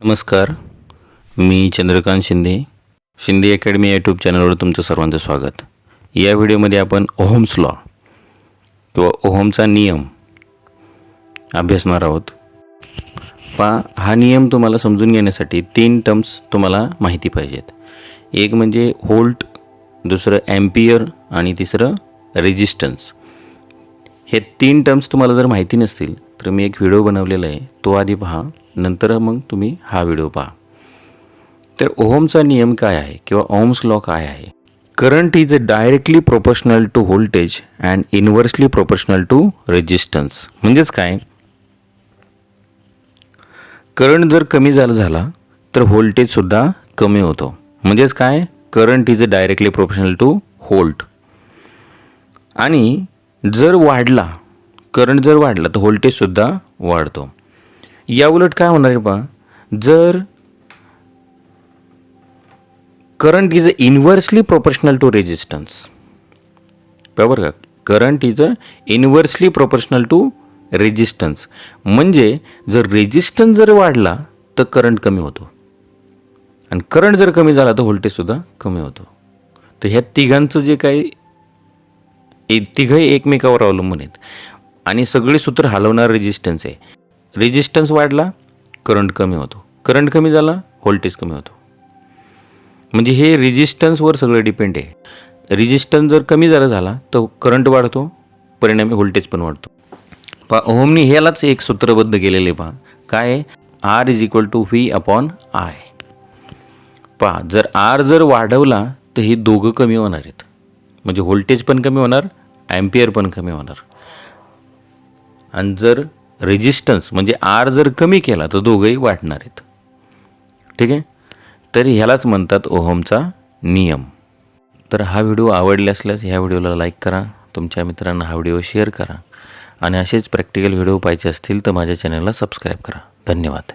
नमस्कार मी Chandrakant Shinde Shinde academy YouTube चॅनलवर तुमचं सर्वांचं स्वागत. या व्हिडिओमध्ये आपण ओहोम्स लॉ किंवा ओहोमचा नियम अभ्यासणार आहोत. पा हा नियम तुम्हाला समजून घेण्यासाठी तीन टर्म्स तुम्हाला माहिती पाहिजेत. एक म्हणजे होल्ट दुसरं ॲम्पियर आणि तिसरं रेजिस्टन्स हे तीन टर्म्स तुम्हाला जर माहिती नसतील तर मी एक व्हिडिओ बनवलेला आहे तो आधी पहा. नंतर मग तुम्ही हा व्हिडिओ पहा. तर ओहमचा नियम काय आहे किंवा ओम्स लॉ काय आहे? Current is directly proportional to voltage and inversely proportional to resistance. म्हणजेच काय? करंट जर कमी झाला झाला तर व्होल्टेजसुद्धा कमी होतो. म्हणजेच काय? Current is directly proportional to volt. आणि जर वाढला करंट जर वाढला तर व्होल्टेजसुद्धा वाढतो. या उलट काय होणार आहे पहा जर current is a inversely proportional to resistance बरोबर का? Current is a inversely proportional to resistance म्हणजे जर रेजिस्टन्स जर वाढला तर करंट कमी होतो. आणि करंट जर कमी झाला तर व्होल्टेजसुद्धा कमी होतो. तर ह्या तिघांचं जे काही तिघंही तिघही एकमेकावर अवलंबून आहेत. आणि सगळे सूत्र हलवणार रेजिस्टन्स आहे. रेजिस्टन्स वाढला करंट कमी होतो. करंट कमी झाला व्होल्टेज कमी होतो. म्हणजे हे रेजिस्टन्सवर सगळं डिपेंड आहे. रेजिस्टन्स जर कमी जरा झाला तर करंट वाढतो परिणामी व्होल्टेज पण वाढतो. पा ओहमनी ह्यालाच एक सूत्रबद्ध केलेले पहा. काय R is equal to V upon I पहा जर आर जर वाढवला तर हे दोघं कमी होणार आहेत. म्हणजे व्होल्टेज पण कमी होणार ॲम्पियर पण कमी होणार. आणि जर रेजिस्टन्स म्हणजे आर जर कमी केला तर दोघंही वाटणार आहेत. ठीक आहे? तर ह्यालाच म्हणतात ओहमचा नियम. तर हा व्हिडिओ आवडला असल्यास ह्या व्हिडिओला लाईक करा तुमच्या मित्रांना हा व्हिडिओ शेअर करा आणि असेच प्रॅक्टिकल व्हिडिओ पाहिजे असतील तर माझ्या चॅनलला सबस्क्राईब करा. धन्यवाद.